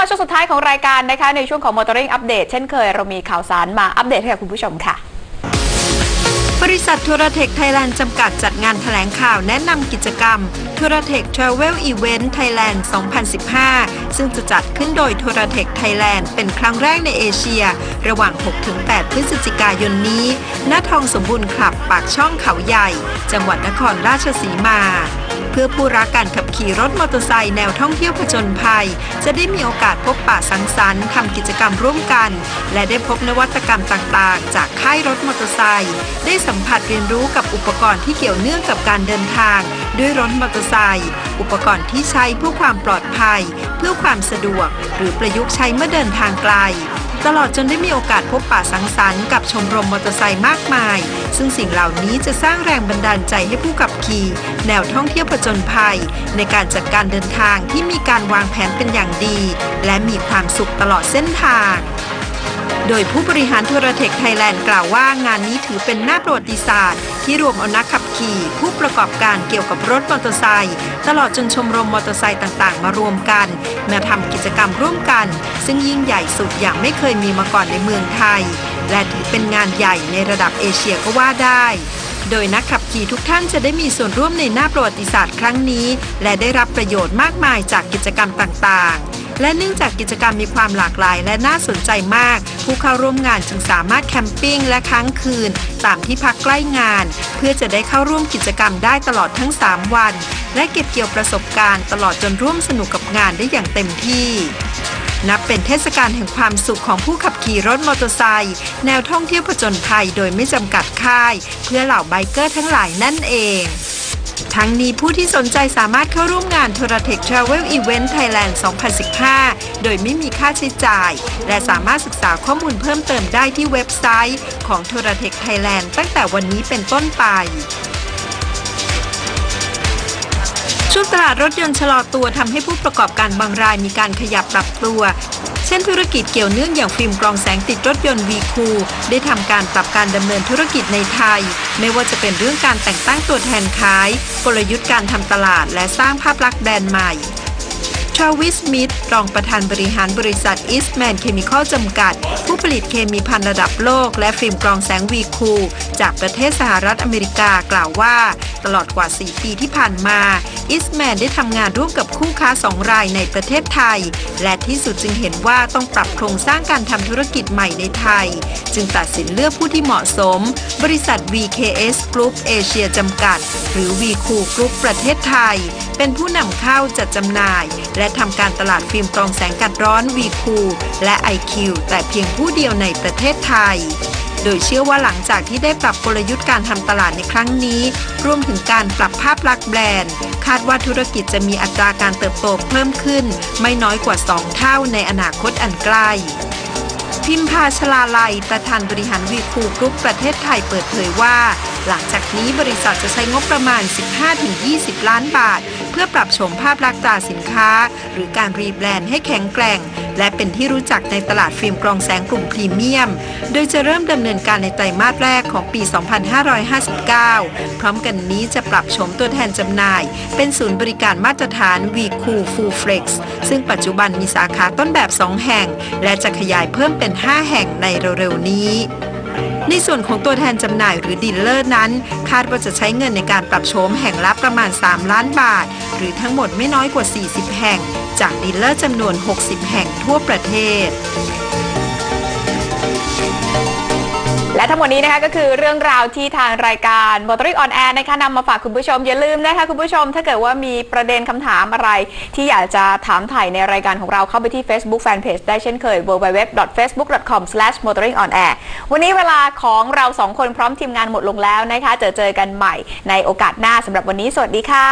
มาช่วงสุดท้ายของรายการนะคะ ในช่วงของ Motoring Update เช่นเคยเรามีข่าวสารมาอัปเดตให้กับคุณผู้ชมค่ะ บริษัททัวร์เทคไทยแลนด์จำกัดจัดงานแถลงข่าวแนะนำกิจกรรมทัวร์เทคทราเวลอีเวนต์ไทยแลนด์ 2015 ซึ่งจะจัดขึ้นโดยทัวร์เทคไทยแลนด์เป็นครั้งแรกในเอเชีย ระหว่าง 6-8 พฤศจิกายนนี้ ณ ทองสมบูรณ์คลับปากช่องเขาใหญ่ จังหวัดนครราชสีมา เพื่อผู้รักการขับขี่รถมอเตอร์ไซค์แนวท่องเที่ยวผจญภัย จะได้มีโอกาสพบปะสังสรรค์ทำกิจกรรมร่วมกัน และได้พบนวัตกรรมต่างๆ จากค่ายรถมอเตอร์ไซค์ได้สัมผัสเรียนรู้กับอุปกรณ์ที่เกี่ยวเนื่องกับการเดินทาง ด้วยรถมอเตอร์ไซค์อุปกรณ์ที่ใช้เพื่อความปลอดภัย เพื่อความสะดวก หรือประยุกต์ใช้เมื่อเดินทางไกล ตลอดจนได้มีโอกาสพบปะสังสรรค์กับชมรมมอเตอร์ไซค์มากมาย ซึ่งสิ่งเหล่านี้จะสร้างแรงบันดาลใจให้ผู้ขับขี่ แนวท่องเที่ยวผจญภัย ในการจัดการเดินทางที่มีการวางแผนเป็นอย่างดี และมีความสุขตลอดเส้นทางโดยผู้บริหารทัวร์เทคไทยแลนด์กล่าวว่างานนี้ถือเป็นหน้าประวัติศาสตร์ ที่รวมเอานักขับขี่ ผู้ประกอบการเกี่ยวกับรถมอเตอร์ไซค์ตลอดจนชมรมมอเตอร์ไซค์ต่างๆ มารวมกัน มาทำกิจกรรมร่วมกัน ซึ่งยิ่งใหญ่สุดอย่างไม่เคยมีมาก่อนในเมืองไทย และถือเป็นงานใหญ่ในระดับเอเชียก็ว่าได้ โดยนักขับขี่ทุกท่านจะได้มีส่วนร่วมในหน้าประวัติศาสตร์ครั้งนี้ และได้รับประโยชน์มากมายจากกิจกรรมต่างๆ และเนื่องจากกิจกรรมมีความหลากหลาย และน่าสนใจมาก ผู้เข้าร่วมงานจึงสามารถแคมปิ้งและค้างคืน ตามที่พักใกล้งาน เพื่อจะได้เข้าร่วมกิจกรรมได้ตลอดทั้ง 3 วัน และเก็บเกี่ยวประสบการณ์ตลอดจนร่วมสนุกกับงานได้อย่างเต็มที่นับเป็นเทศกาลแห่งความสุขของผู้ขับขี่รถมอเตอร์ไซค์แนวท่องเที่ยวผจญภัยโดยไม่จำกัดค่าย เพื่อเหล่าไบเกอร์ทั้งหลายนั่นเอง ทั้งนี้ผู้ที่สนใจสามารถเข้าร่วมงาน t o r a t e c Travel Event Thailand 2015 โดยไม่มีค่าใช้จ่าย และสามารถศึกษาข้อมูลเพิ่มเติมได้ที่เว็บไซต์ของ t o r a t e c Thailand ตั้งแต่วันนี้เป็นต้นไป ช่วงตลาดรถยนต์ชะลอตัวทำให้ผู้ประกอบการบางรายมีการขยับปรับตัว เช่นธุรกิจเกี่ยวเนื่องอย่างฟิล์มกรองแสงติดรถยนต์วีคูได้ทำการปรับการดำเนินธุรกิจในไทย ไม่ว่าจะเป็นเรื่องการแต่งตั้งตัวแทนขาย กลยุทธ์การทำตลาด และสร้างภาพลักษณ์แบรนด์ใหม่ชาวิสมิธรองประธานบริหารบริษัท Eastman Chemical จำกัด ผู้ผลิตเคมีภัณฑ์ระดับโลก และฟิล์มกรองแสงวีคู จากประเทศสหรัฐอเมริกากล่าวว่า ตลอดกว่า 4 ปีที่ผ่านมา Eastman ได้ทำงานร่วมกับคู่ค้า 2 รายในประเทศไทย และที่สุดจึงเห็นว่าต้องปรับโครงสร้างการทำธุรกิจใหม่ในไทย จึงตัดสินเลือกผู้ที่เหมาะสม บริษัท VKS Group Asia จำกัด หรือ v c o Group ประเทศไทย เป็นผู้นำเข้าจัดจำหน่าย และทำการตลาดฟิล์มกรองแสงกัดร้อน v c o และ IQ แต่เพียงผู้เดียวในประเทศไทย โดยเชื่อว่าหลังจากที่ได้ปรับกลยุทธ์การทำตลาดในครั้งนี้ รวมถึงการปรับภาพลักษณ์แบรนด์ คาดว่าธุรกิจจะมีอัตราการเติบโตเพิ่มขึ้น ไม่น้อยกว่า 2 เท่าในอนาคตอันใกล้พิมพาชลาลัย ประธานบริหารวีคูกรุ๊ปประเทศไทยเปิดเผยว่า หลังจากนี้บริษัทจะใช้งบประมาณ 15-20 ล้านบาท เพื่อปรับโฉมภาพลักษณ์ตราสินค้า หรือการรีแบรนด์ให้แข็งแกร่ง และเป็นที่รู้จักในตลาดฟิล์มกรองแสงกลุ่มพรีเมียม โดยจะเริ่มดำเนินการในไตรมาสแรกของปี 2559 พร้อมกันนี้จะปรับโฉมตัวแทนจำหน่าย เป็นศูนย์บริการมาตรฐาน v c o Full Flex ซึ่งปัจจุบันมีสาขาต้นแบบ 2 แห่ง และจะขยายเพิ่มเป็น 5 แห่งในเร็วๆนี้ ในส่วนของตัวแทนจำหน่ายหรือดีลเลอร์นั้น คาดว่าจะใช้เงินในการปรับโฉมแห่งละประมาณ 3 ล้านบาท หรือทั้งหมดไม่น้อยกว่า 40 แห่ง จากดีลเลอร์จำนวน 60 แห่งทั่วประเทศ และทั้งหมดนี้นะคะก็คือเรื่องราวที่ทางรายการ Motoring on Air นะคะนำมาฝากคุณผู้ชม อย่าลืมนะคะคุณผู้ชม ถ้าเกิดว่ามีประเด็นคำถามอะไร ที่อยากจะถามถ่ายในรายการของเราเข้าไปที่ Facebook Fanpage ได้เช่นเคย www.facebook.com/motoringonair วันนี้เวลาของเราสองคนพร้อมทีมงานหมดลงแล้วนะคะเจอเจอกันใหม่ในโอกาสหน้าสำหรับวันนี้สวัสดีค่ะ